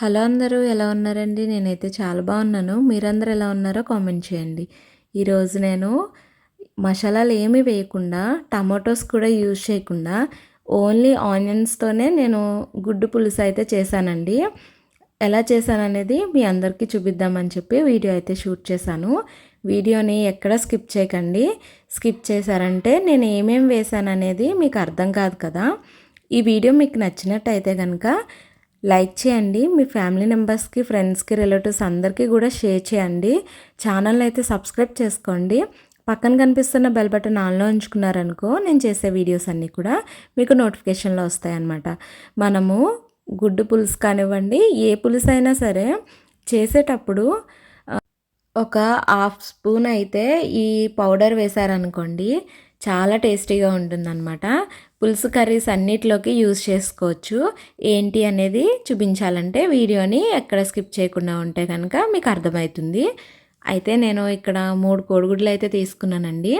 Hello అందరూ ఎలా ఉన్నారండి? నేనైతే చాలా బాగున్నాను. మీరందరూ ఎలా ఉన్నారో కామెంట్ చేయండి. ఈరోజు నేను మసాలాలు ఏమీ వేయకుండా టమాటోస్ కూడా యూజ్ చేయకుండా ఓన్లీ ఆనియన్స్తోనే నేను గుడ్డు పులుసు అయితే చేశానండి. ఎలా చేశాననేది మీ అందరికీ చూపిద్దామని చెప్పి వీడియో అయితే షూట్ చేశాను. వీడియోని ఎక్కడ స్కిప్ చేయకండి. స్కిప్ చేశారంటే నేను ఏమేమి వేశాననేది మీకు అర్థం కాదు కదా. ఈ వీడియో మీకు నచ్చినట్టయితే కనుక లైక్ చేయండి. మీ ఫ్యామిలీ మెంబర్స్కి ఫ్రెండ్స్కి రిలేటివ్స్ అందరికీ కూడా షేర్ చేయండి. ఛానల్ అయితే సబ్స్క్రైబ్ చేసుకోండి. పక్కన కనిపిస్తున్న బెల్ బటన్ ఆన్లో ఉంచుకున్నారనుకో నేను చేసే వీడియోస్ అన్నీ కూడా మీకు నోటిఫికేషన్లో వస్తాయన్నమాట. మనము గుడ్డు పులుసు కానివ్వండి ఏ పులుసు అయినా సరే చేసేటప్పుడు ఒక హాఫ్ స్పూన్ అయితే ఈ పౌడర్ వేశారనుకోండి చాలా టేస్టీగా ఉంటుందన్నమాట. పులుసు కర్రీస్ అన్నిటిలోకి యూజ్ చేసుకోవచ్చు. ఏంటి అనేది చూపించాలంటే వీడియోని ఎక్కడ స్కిప్ చేయకుండా ఉంటే కనుక మీకు అర్థమవుతుంది. అయితే నేను ఇక్కడ మూడు కోడిగుడ్లు అయితే తీసుకున్నానండి.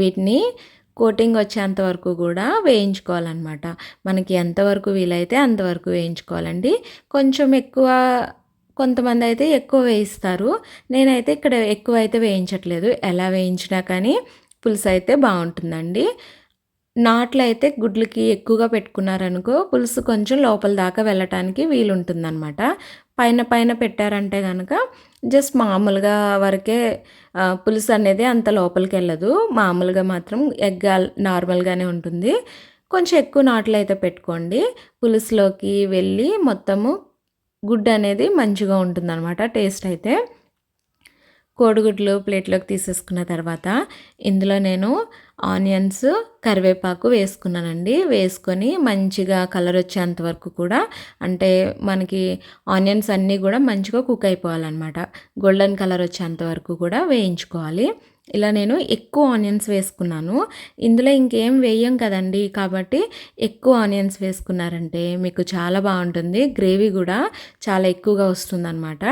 వీటిని కోటింగ్ వచ్చేంత వరకు కూడా వేయించుకోవాలన్నమాట. మనకి ఎంతవరకు వీలైతే అంతవరకు వేయించుకోవాలండి. కొంచెం ఎక్కువ కొంతమంది అయితే ఎక్కువ వేయిస్తారు. నేనైతే ఇక్కడ ఎక్కువ అయితే వేయించట్లేదు. ఎలా వేయించినా కానీ పులుసు అయితే బాగుంటుందండి. నాట్లు అయితే గుడ్లకి ఎక్కువగా పెట్టుకున్నారనుకో పులుసు కొంచెం లోపల దాకా వెళ్ళటానికి వీలుంటుందన్నమాట. పైన పైన పెట్టారంటే కనుక జస్ట్ మామూలుగా వరకే పులుసు అనేది అంత లోపలికి వెళ్ళదు. మామూలుగా మాత్రం ఎగ్ నార్మల్గానే ఉంటుంది. కొంచెం ఎక్కువ నాట్లు అయితే పెట్టుకోండి. పులుసులోకి వెళ్ళి మొత్తము గుడ్డు అనేది మంచిగా ఉంటుందన్నమాట టేస్ట్ అయితే. కోడిగుడ్లు ప్లేట్లోకి తీసేసుకున్న తర్వాత ఇందులో నేను ఆనియన్స్ కరివేపాకు వేసుకున్నానండి. వేసుకొని మంచిగా కలర్ వచ్చేంత వరకు కూడా అంటే మనకి ఆనియన్స్ అన్నీ కూడా మంచిగా కుక్ అయిపోవాలన్నమాట. గోల్డెన్ కలర్ వచ్చేంత వరకు కూడా వేయించుకోవాలి. ఇలా నేను ఎక్కువ ఆనియన్స్ వేసుకున్నాను. ఇందులో ఇంకేం వేయం కదండి కాబట్టి ఎక్కువ ఆనియన్స్ వేసుకున్నారంటే మీకు చాలా బాగుంటుంది. గ్రేవీ కూడా చాలా ఎక్కువగా వస్తుందన్నమాట.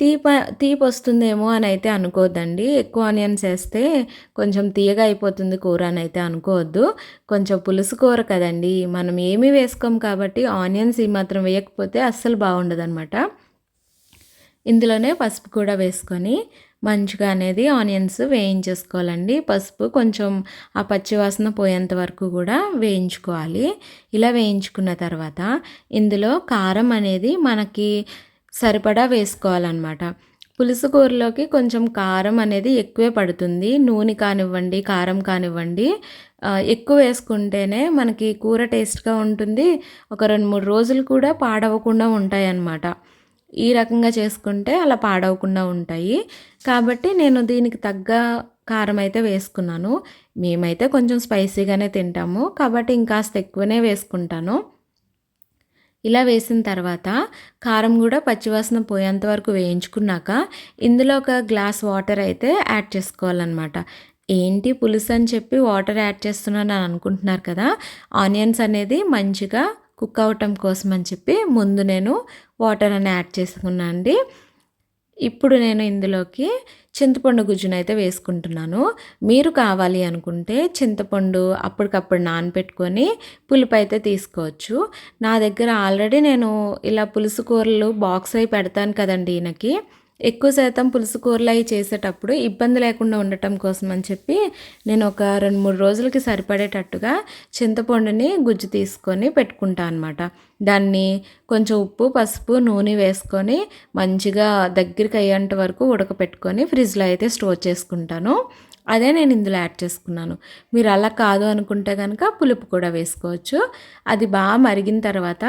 తీప తీపి వస్తుందేమో అని అయితే అనుకోవద్దండి ఎక్కువ ఆనియన్స్ వేస్తే కొంచెం తీయగా అయిపోతుంది కూర అని అయితే అనుకోవద్దు. కొంచెం పులుసు కూర కదండి. మనం ఏమీ వేసుకోం కాబట్టి ఆనియన్స్ ఈ మాత్రం వేయకపోతే అస్సలు బాగుండదు అనమాట ఇందులోనే పసుపు కూడా వేసుకొని మంచిగా అనేది ఆనియన్స్ వేయించేసుకోవాలండి. పసుపు కొంచెం ఆ పచ్చివాసన పోయేంత వరకు కూడా వేయించుకోవాలి. ఇలా వేయించుకున్న తర్వాత ఇందులో కారం అనేది మనకి సరిపడా వేసుకోవాలన్నమాట. పులుసు కూరలోకి కొంచెం కారం అనేది ఎక్కువే పడుతుంది. నూనె కానివ్వండి కారం కానివ్వండి ఎక్కువ వేసుకుంటేనే మనకి కూర టేస్ట్గా ఉంటుంది. ఒక రెండు మూడు రోజులు కూడా పాడవకుండా ఉంటాయి అన్నమాట ఈ రకంగా చేసుకుంటే అలా పాడవకుండా ఉంటాయి. కాబట్టి నేను దీనికి తగ్గ కారం అయితే వేసుకున్నాను. మేమైతే కొంచెం స్పైసీగానే తింటాము. కాబట్టి ఇంకాస్త ఎక్కువనే వేసుకుంటాను. ఇలా వేసిన తర్వాత కారం కూడా పచ్చివాసన పోయేంత వరకు వేయించుకున్నాక ఇందులో ఒక గ్లాస్ వాటర్ అయితే యాడ్ చేసుకోవాలన్నమాట. ఏంటి పులుసు అని చెప్పి వాటర్ యాడ్ చేస్తున్నాను అని అనుకుంటున్నారు కదా ఆనియన్స్ అనేది మంచిగా కుక్ అవటం కోసం అని చెప్పి ముందు నేను వాటర్ అని యాడ్ చేసుకున్నాను అండి ఇప్పుడు నేను ఇందులోకి చింతపండు గుజ్జునైతే వేసుకుంటున్నాను. మీరు కావాలి అనుకుంటే చింతపండు అప్పటికప్పుడు నానపెట్టుకొని పులుపు అయితే తీసుకోవచ్చు. నా దగ్గర ఆల్రెడీ నేను ఇలా పులుసు కూరలు బాక్స్ అయి పెడతాను కదండి ఈయనకి. ఎక్కువ శాతం పులుసు కూరలు అవి చేసేటప్పుడు ఇబ్బంది లేకుండా ఉండటం కోసం అని చెప్పి నేను ఒక రెండు మూడు రోజులకి సరిపడేటట్టుగా చింతపండుని గుజ్జు తీసుకొని పెట్టుకుంటాను అనమాట దాన్ని కొంచెం ఉప్పు పసుపు నూనె వేసుకొని మంచిగా దగ్గరికి అయ్యేంత వరకు ఉడకపెట్టుకొని ఫ్రిడ్జ్లో అయితే స్టోర్ చేసుకుంటాను. అదే నేను ఇందులో యాడ్ చేసుకున్నాను. మీరు అలా కాదు అనుకుంటే కనుక పులుపు కూడా వేసుకోవచ్చు. అది బాగా మరిగిన తర్వాత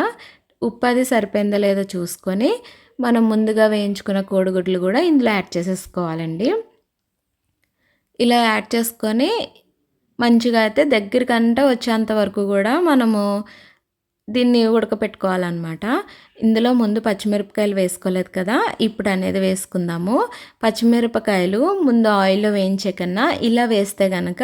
ఉప్పు అది సరిపోయిందో లేదో చూసుకొని మనం ముందుగా వేయించుకున్న కోడిగుడ్లు కూడా ఇందులో యాడ్ చేసేసుకోవాలండి. ఇలా యాడ్ చేసుకొని మంచిగా అయితే దగ్గరికంటే వచ్చేంత వరకు కూడా మనము దీన్ని ఉడకపెట్టుకోవాలన్నమాట. ఇందులో ముందు పచ్చిమిరపకాయలు వేసుకోలేదు కదా ఇప్పుడు అనేది వేసుకుందాము. పచ్చిమిరపకాయలు ముందు ఆయిల్లో వేయించే కన్నా ఇలా వేస్తే కనుక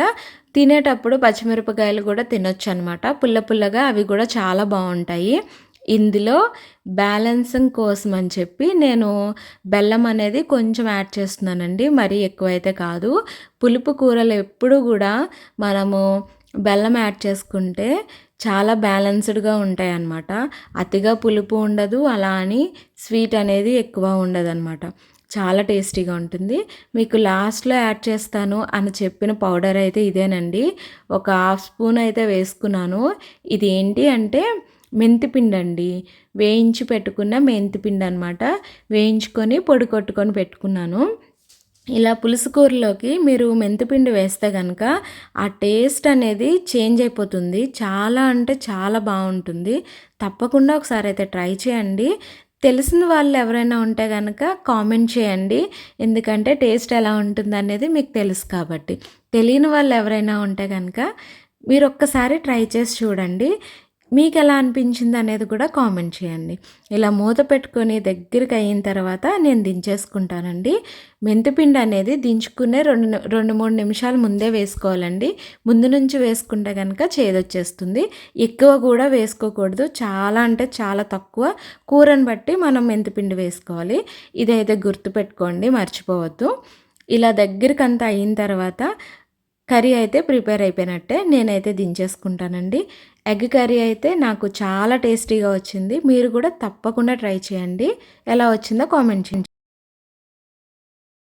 తినేటప్పుడు పచ్చిమిరపకాయలు కూడా తినొచ్చు అనమాట పుల్ల పుల్లగా అవి కూడా చాలా బాగుంటాయి. ఇందులో బ్యాలెన్సింగ్ కోసం అని చెప్పి నేను బెల్లం అనేది కొంచెం యాడ్ చేస్తున్నానండి. మరీ ఎక్కువైతే కాదు. పులుపు కూరలు ఎప్పుడు కూడా మనము బెల్లం యాడ్ చేసుకుంటే చాలా బ్యాలెన్స్డ్గా ఉంటాయి అన్నమాట అతిగా పులుపు ఉండదు. అలా అని స్వీట్ అనేది ఎక్కువ ఉండదు అనమాట చాలా టేస్టీగా ఉంటుంది. మీకు లాస్ట్లో యాడ్ చేస్తాను అని చెప్పిన పౌడర్ అయితే ఇదేనండి. ఒక హాఫ్ స్పూన్ అయితే వేసుకున్నాను. ఇది ఏంటి అంటే మెంతిపిండి అండి వేయించి పెట్టుకున్న మెంతిపిండి అనమాట వేయించుకొని పొడి కొట్టుకొని పెట్టుకున్నాను. ఇలా పులుసు కూరలోకి మీరు మెంతిపిండి వేస్తే కనుక ఆ టేస్ట్ అనేది చేంజ్ అయిపోతుంది. చాలా అంటే చాలా బాగుంటుంది. తప్పకుండా ఒకసారి అయితే ట్రై చేయండి. తెలిసిన వాళ్ళు ఎవరైనా ఉంటే కనుక కామెంట్ చేయండి. ఎందుకంటే టేస్ట్ ఎలా ఉంటుంది అనేది మీకు తెలుసు కాబట్టి. తెలియని వాళ్ళు ఎవరైనా ఉంటే కనుక మీరు ఒక్కసారి ట్రై చేసి చూడండి. మీకు ఎలా అనిపించింది అనేది కూడా కామెంట్ చేయండి. ఇలా మూత పెట్టుకొని దగ్గరికి అయిన తర్వాత నేను దించేసుకుంటానండి. మెంతిపిండి అనేది దించుకునే రెండు రెండు మూడు నిమిషాలు ముందే వేసుకోవాలండి. ముందు నుంచి వేసుకుంటే కనుక చేదొచ్చేస్తుంది. ఎక్కువ కూడా వేసుకోకూడదు. చాలా అంటే చాలా తక్కువ. కూరని బట్టి మనం మెంతిపిండి వేసుకోవాలి. ఇదైతే గుర్తుపెట్టుకోండి మర్చిపోవద్దు. ఇలా దగ్గరికి అంతా అయిన తర్వాత కర్రీ అయితే ప్రిపేర్ అయిపోయినట్టే నేనైతే దించేసుకుంటానండి. ఎగ్ కర్రీ అయితే నాకు చాలా టేస్టీగా వచ్చింది. మీరు కూడా తప్పకుండా ట్రై చేయండి. ఎలా వచ్చిందో కామెంట్ చేయండి.